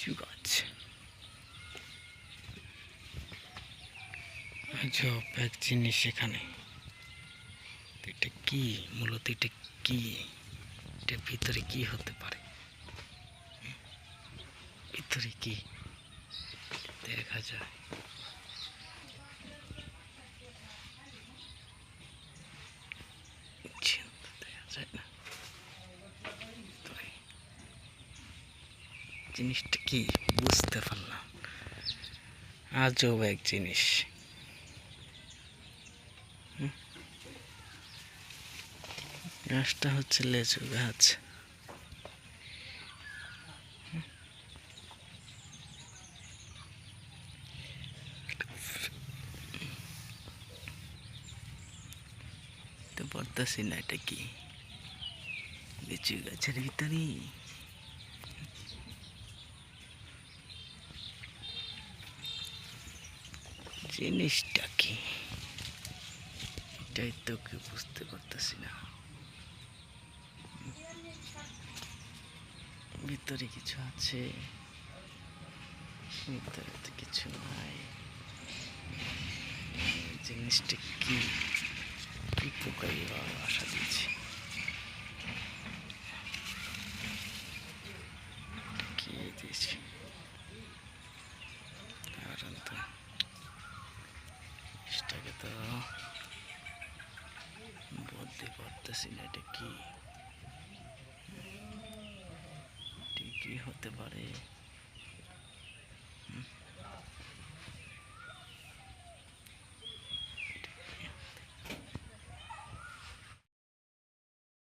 লিচু গাছ আজব এক জিনিস এখানে। এটা কি? মূলত এটা কি? এটা ভিতরে কি হতে পারে? ভিতরে কি? দেখা যায়। দেখা যায় না। জিনিসটা কি? বুঝতে পারলাম। আজব এক জিনিস। গাছটা হচ্ছে লেচু গাছ। তো না এটা কি? লিচু গাছের ভিতরে জিনিসটা কি? এটাই তো কি বুঝতে পারতেছি না। ভিতরে কিছু আছে, ভিতরে তো কিছু নাই। জিনিসটা কি? কি পোকাই আশা দিয়েছে কি দিয়েছে তো বলতে পারতেছি না এটা কি।